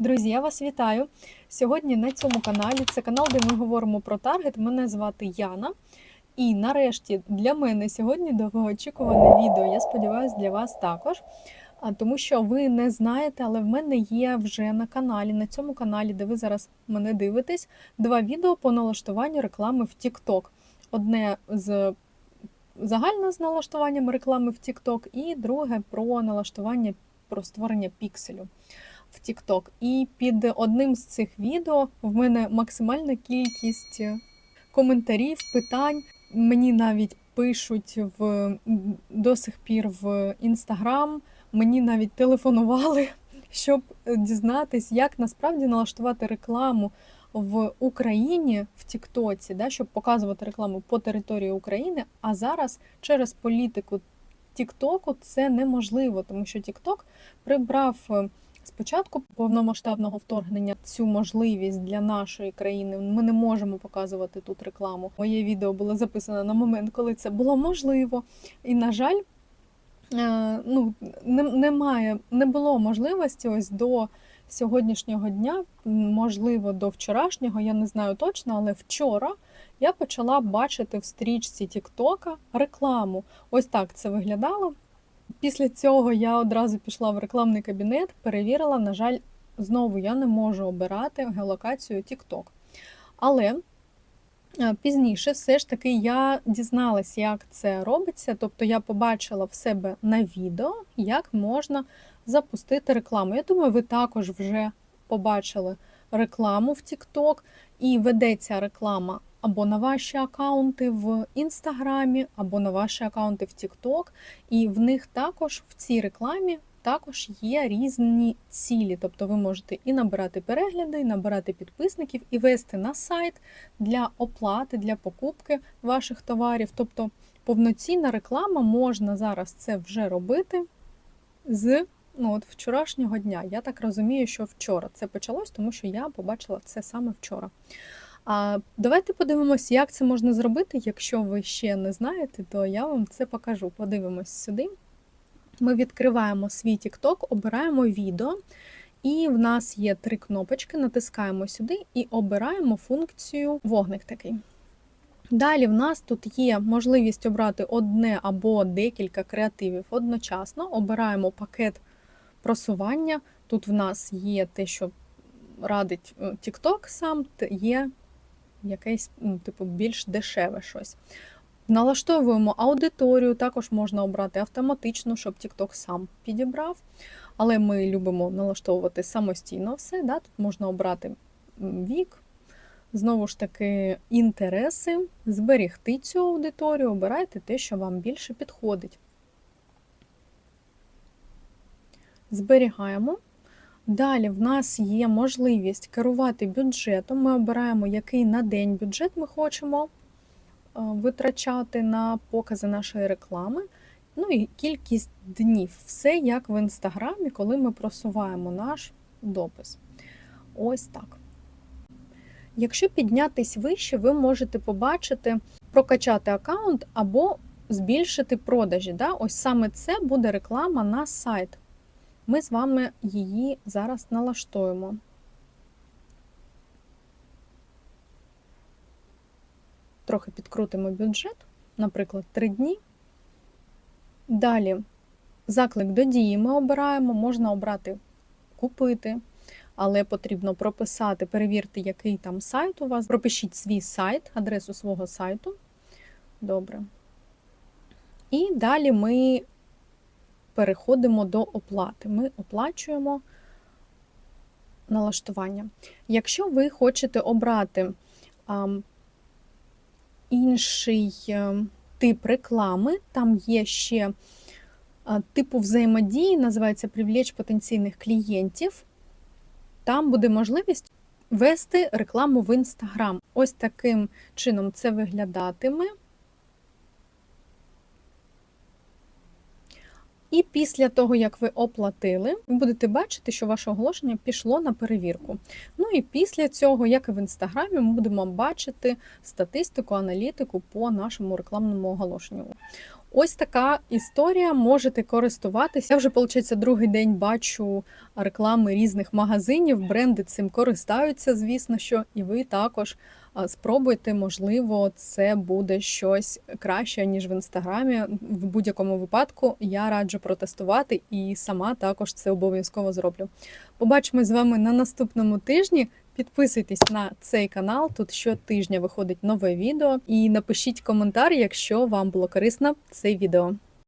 Друзі, я вас вітаю. Сьогодні на цьому каналі це канал, де ми говоримо про таргет. Мене звати Яна. І нарешті для мене сьогодні довгоочікуване відео. Я сподіваюся, для вас також. Тому що ви не знаєте, але в мене є вже на каналі, на цьому каналі, де ви зараз мене дивитесь, два відео по налаштуванню реклами в TikTok. Одне з загально з налаштуванням реклами в TikTok, і друге про налаштування про створення пікселю в TikTok. І під одним з цих відео в мене максимальна кількість коментарів, питань. Мені навіть пишуть в до сих пір в Інстаграм, мені навіть телефонували, щоб дізнатись, як насправді налаштувати рекламу в Україні в Тіктоці, да, щоб показувати рекламу по території України. А зараз через політику Тіктоку це неможливо, тому що Тікток прибрав спочатку повномасштабного вторгнення цю можливість для нашої країни. Ми не можемо показувати тут рекламу. Моє відео було записано на момент, коли це було можливо. І, на жаль, е, ну, немає, не було можливості ось до сьогоднішнього дня, можливо, до вчорашнього, я не знаю точно, але вчора. Я почала бачити в стрічці Тіктока рекламу. Ось так це виглядало. Після цього я одразу пішла в рекламний кабінет, перевірила, на жаль, знову я не можу обирати геолокацію TikTok. Але е, пізніше все ж таки я дізналась, як це робиться. Тобто я побачила в себе на відео, як можна запустити рекламу. Я думаю, ви також вже побачили рекламу в TikTok, і ведеться реклама або на ваші аккаунти в Інстаграмі, або на ваші аккаунти в TikTok. І в них також в цій рекламі також є різні цілі. Тобто ви можете і набирати перегляди, і набирати підписників, і вести на сайт для оплати, для покупки ваших товарів. Тобто повноцінна реклама можна зараз це вже робити з ну, от вчорашнього дня. Я так розумію, що вчора це почалось, тому що я побачила це саме вчора. А давайте подивимось, як це можна зробити. Якщо ви ще не знаєте, то я вам це покажу. Подивимось сюди. Ми відкриваємо свій TikTok, обираємо відео, і в нас є три кнопочки, натискаємо сюди і обираємо функцію вогник такий. Далі в нас тут є можливість обрати одне або декілька креативів одночасно. Обираємо пакет просування. Тут в нас є те, що радить е, TikTok сам, є якесь, ну, типу, більш дешеве щось. Налаштовуємо аудиторію, також можна обрати автоматично, щоб TikTok сам підібрав. Але ми любимо налаштовувати самостійно все. Да? Тут можна обрати вік, знову ж таки, інтереси, зберігти цю аудиторію, обирайте те, що вам більше підходить. Зберігаємо. Далі в нас є можливість керувати бюджетом. Ми обираємо, який на день бюджет ми хочемо е, витрачати на покази нашої реклами. Ну і кількість днів. Все як в інстаграмі, коли ми просуваємо наш допис. Ось так. Якщо піднятись вище, ви можете побачити, прокачати аккаунт або збільшити продажі. Да? Ось саме це буде реклама на сайт. Ми з вами її зараз налаштуємо. Трохи підкрутимо бюджет, наприклад, 3 дні. Далі заклик до дії ми обираємо, можна обрати купити, але потрібно прописати, перевірте, який там сайт у вас. Пропишіть свій сайт, адресу свого сайту. Добре. І далі ми переходимо до оплати. Ми оплачуємо налаштування. Якщо ви хочете обрати інший а, тип реклами, там є ще типу взаємодії, називається привлечь потенційних клієнтів. Там буде можливість вести рекламу в Інстаграм. Ось таким чином це виглядатиме. І після того, як ви оплатили, ви будете бачити, що ваше оголошення пішло на перевірку. Ну і після цього, як і в інстаграмі, ми будемо бачити статистику, аналітику по нашому рекламному оголошенню. Ось така історія. Можете користуватися. Я вже, виходить, другий день бачу реклами різних магазинів. Бренди цим користаються, звісно, що і ви також спробуйте. Можливо, це буде щось краще ніж в інстаграмі. В будь-якому випадку я раджу протестувати і сама також це обов'язково зроблю. Побачимось з вами на наступному тижні. Підписуйтесь на цей канал. Тут щотижня виходить нове відео. І напишіть коментар, якщо вам було корисно це відео.